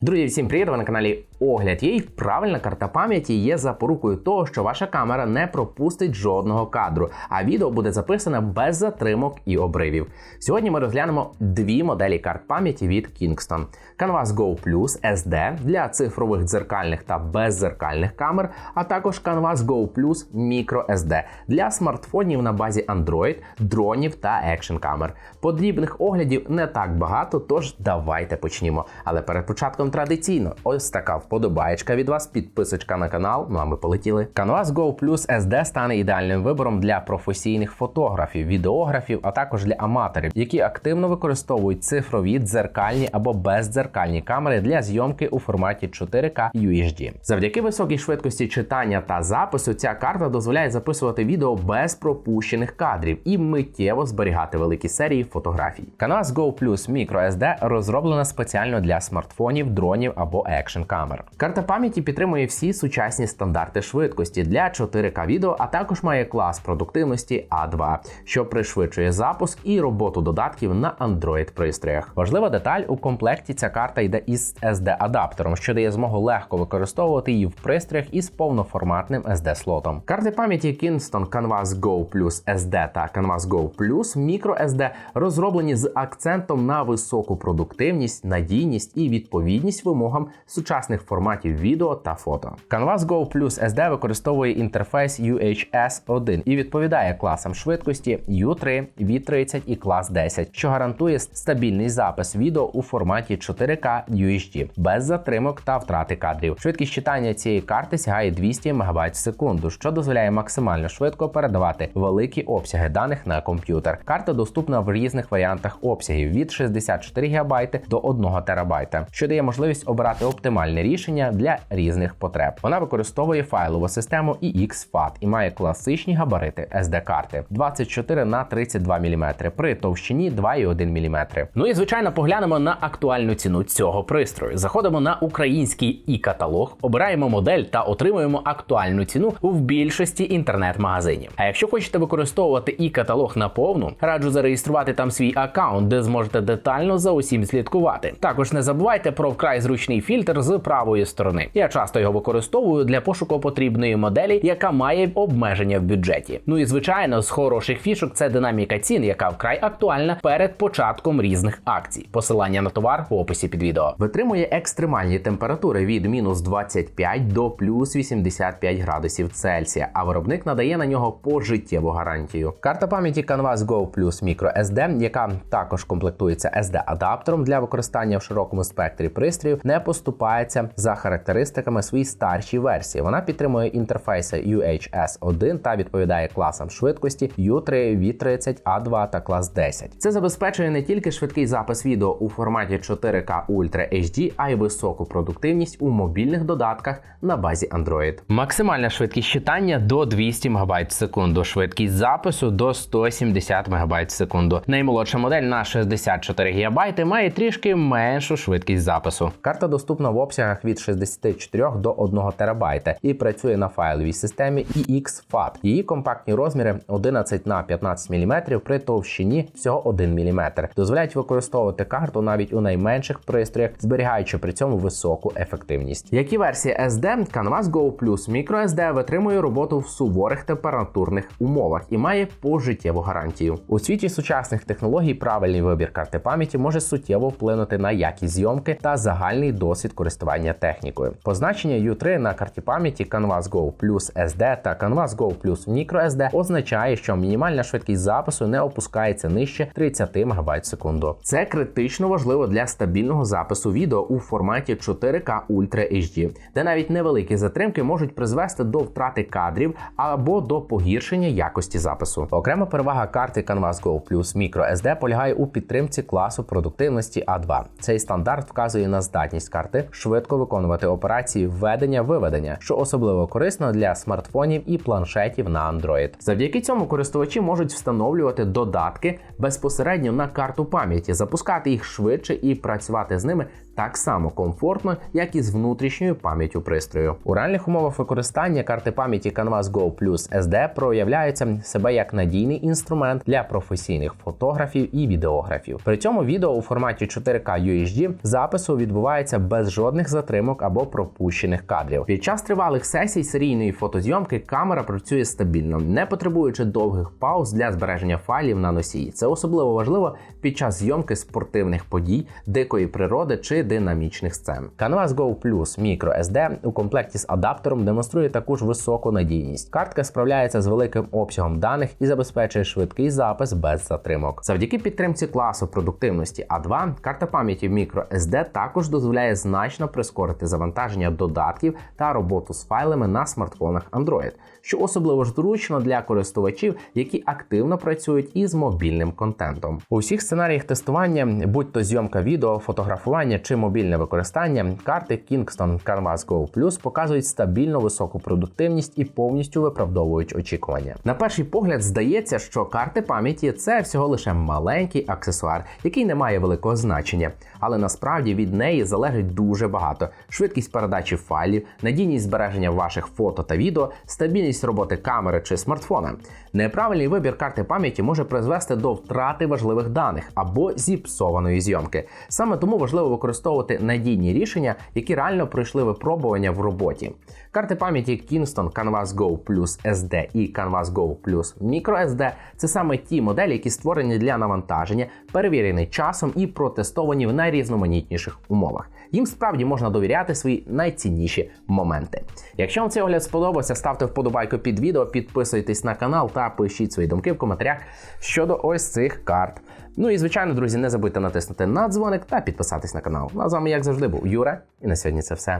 Друзі, всім привіт! Ви на каналі Огляд і правильна карта пам'яті є запорукою того, що ваша камера не пропустить жодного кадру, а відео буде записане без затримок і обривів. Сьогодні ми розглянемо дві моделі карт пам'яті від Kingston: Canvas Go Plus SD для цифрових дзеркальних та беззеркальних камер, а також Canvas Go Plus Micro SD для смартфонів на базі Android, дронів та екшн камер. Подібних оглядів не так багато, тож давайте почнімо. Але перед початком традиційно ось така вподобаєчка від вас, підписочка на канал. Ну а ми полетіли. Canvas Go Plus SD стане ідеальним вибором для професійних фотографів, відеографів, а також для аматорів, які активно використовують цифрові дзеркальні або бездзеркальні камери для зйомки у форматі 4K UHD. Завдяки високій швидкості читання та запису, ця карта дозволяє записувати відео без пропущених кадрів і миттєво зберігати великі серії фотографій. Canvas Go Plus Micro SD розроблена спеціально для смартфонів, дронів або екшн камер. Карта пам'яті підтримує всі сучасні стандарти швидкості для 4К відео, а також має клас продуктивності A2, що пришвидшує запуск і роботу додатків на Android пристроях. Важлива деталь у комплекті ця карта йде із SD-адаптером, що дає змогу легко використовувати її в пристроях із повноформатним SD-слотом. Карти пам'яті Kingston Canvas Go Plus SD та Canvas Go Plus Micro SD розроблені з акцентом на високу продуктивність, надійність і відповідність вимогам сучасних форматів відео та фото. Canvas Go Plus SD використовує інтерфейс UHS-1 і відповідає класам швидкості U3, V30 і клас 10, що гарантує стабільний запис відео у форматі 4K UHD без затримок та втрати кадрів. Швидкість читання цієї карти сягає 200 МБ в секунду, що дозволяє максимально швидко передавати великі обсяги даних на комп'ютер. Карта доступна в різних варіантах обсягів від 64 ГБ до 1 ТБ, що дає можливість обирати оптимальне рішення для різних потреб. Вона використовує файлову систему EXFAT і має класичні габарити SD-карти 24 на 32 мм при товщині 2,1 мм. Ну і звичайно поглянемо на актуальну ціну цього пристрою. Заходимо на український і-каталог, обираємо модель та отримуємо актуальну ціну в більшості інтернет-магазинів. А якщо хочете використовувати і-каталог наповну, раджу зареєструвати там свій аккаунт, де зможете детально за усім слідкувати. Також не забувайте про вкрай зручний фільтр з правої сторони. Я часто його використовую для пошуку потрібної моделі, яка має обмеження в бюджеті. Ну і звичайно, з хороших фішок це динаміка цін, яка вкрай актуальна перед початком різних акцій. Посилання на товар в описі під відео. Витримує екстремальні температури від мінус 25 до плюс 85 градусів Цельсія, а виробник надає на нього пожиттєву гарантію. Карта пам'яті Canvas Go Plus Micro SD, яка також комплектується SD-адаптером для використання в широкому спектрі пристроїв, не поступається за характеристиками своїй старшій версії. Вона підтримує інтерфейси UHS-1 та відповідає класам швидкості U3, V30, A2 та клас 10. Це забезпечує не тільки швидкий запис відео у форматі 4K Ultra HD, а й високу продуктивність у мобільних додатках на базі Android. Максимальна швидкість читання до 200 МБ в секунду, швидкість запису до 170 МБ в секунду. Наймолодша модель на 64 ГБ має трішки меншу швидкість запису. Карта доступна в обсягах від 64 до 1 ТБ і працює на файловій системі EXFAT. Її компактні розміри 11 на 15 мм при товщині всього 1 мм. Дозволяють використовувати карту навіть у найменших пристроях, зберігаючи при цьому високу ефективність. Як і версія SD, Canvas Go Plus Micro SD витримує роботу в суворих температурних умовах і має пожиттєву гарантію. У світі сучасних технологій правильний вибір карти пам'яті може суттєво вплинути на якість зйомки та загальний досвід користування технікою. Позначення U3 на карті пам'яті Canvas Go Plus SD та Canvas Go Plus Micro SD означає, що мінімальна швидкість запису не опускається нижче 30 МБ в секунду. Це критично важливо для стабільного запису відео у форматі 4K Ultra HD, де навіть невеликі затримки можуть призвести до втрати кадрів або до погіршення якості запису. Окрема перевага карти Canvas Go Plus Micro SD полягає у підтримці класу продуктивності A2. Цей стандарт вказує на здатність карти швидко виконувати операції введення-виведення, що особливо корисно для смартфонів і планшетів на Android. Завдяки цьому користувачі можуть встановлювати додатки безпосередньо на карту пам'яті, запускати їх швидше і працювати з ними так само комфортно, як і з внутрішньою пам'яттю пристрою. У реальних умовах використання карти пам'яті Canvas Go Plus SD проявляються себе як надійний інструмент для професійних фотографів і відеографів. При цьому відео у форматі 4K UHD запису відбувається без жодних затримок або пропущених кадрів. Під час тривалих сесій серійної фотозйомки камера працює стабільно, не потребуючи довгих пауз для збереження файлів на носії. Це особливо важливо під час зйомки спортивних подій, дикої природи чи динамічних сцен. Canvas Go Plus Micro SD у комплекті з адаптером демонструє таку ж високу надійність. Картка справляється з великим обсягом даних і забезпечує швидкий запис без затримок. Завдяки підтримці класу продуктивності A2, карта пам'яті Micro SD також дозволяє значно прискорити завантаження додатків та роботу з файлами на смартфонах Android, що особливо ж зручно для користувачів, які активно працюють із мобільним контентом. У всіх сценаріях тестування, будь то зйомка відео, фотографування чи мобільне використання, карти Kingston Canvas Go Plus показують стабільно високу продуктивність і повністю виправдовують очікування. На перший погляд здається, що карти пам'яті це всього лише маленький аксесуар, який не має великого значення, але насправді від неї залежить дуже багато: швидкість передачі файлів, надійність збереження ваших фото та відео, стабільність роботи камери чи смартфона. Неправильний вибір карти пам'яті може призвести до втрати важливих даних або зіпсованої зйомки. Саме тому важливо використовувати надійні рішення, які реально пройшли випробування в роботі. Карти пам'яті Kingston Canvas Go Plus SD і Canvas Go Plus Micro SD – це саме ті моделі, які створені для навантаження, перевірені часом і протестовані в найрізноманітніших умовах. Їм справді можна довіряти свої найцінніші моменти. Якщо вам цей огляд сподобався, ставте вподобайку під відео, підписуйтесь на канал та пишіть свої думки в коментарях щодо ось цих карт. Ну і звичайно, друзі, не забудьте натиснути на дзвоник та підписатись на канал. Ну а з вами, як завжди, був Юра, і на сьогодні це все.